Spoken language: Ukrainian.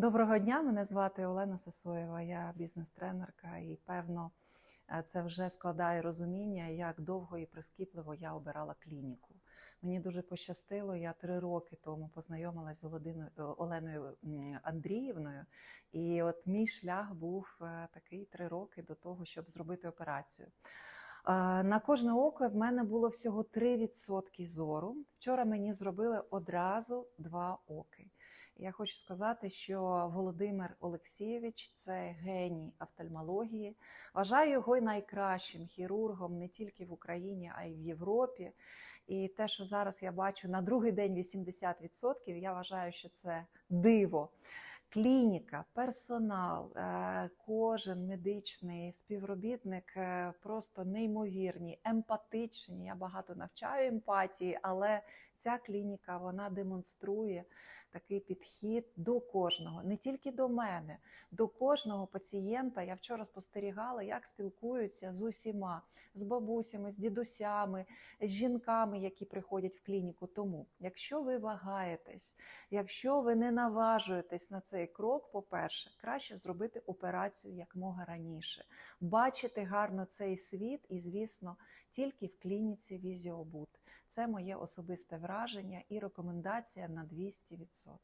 Доброго дня, мене звати Олена Сосоєва, я бізнес-тренерка, і певно, е, це вже складає розуміння, як довго і прискіпливо я обирала клініку. Мені дуже пощастило. Я три роки тому познайомилася з е, Оленою Андріївною, і от мій шлях був е, такий три роки до того, щоб зробити операцію. На кожне око в мене було всього 3% зору. Вчора мені зробили одразу два оки. Я хочу сказати, що Володимир Олексійович це геній офтальмології. Вважаю його найкращим хірургом не тільки в Україні, а й в Європі. І те, що зараз я бачу на другий день 80%, я вважаю, що це диво. Клініка, персонал, е, кожен медичний співробітник е, просто неймовірні, емпатичні. Я багато навчаю емпатії, але ця клініка вона демонструє такий підхід до кожного, не тільки до мене, до кожного пацієнта. Я вчора спостерігала, як спілкуються з усіма, з бабусями, з дідусями, з жінками, які приходять в клініку. Тому, якщо ви вагаєтесь, якщо ви не наважуєтесь на цей крок, по-перше, краще зробити операцію якмога раніше, бачити гарно цей світ і, звісно, тільки в клініці Візіобут. Це моє особисте враження і рекомендація на 200%.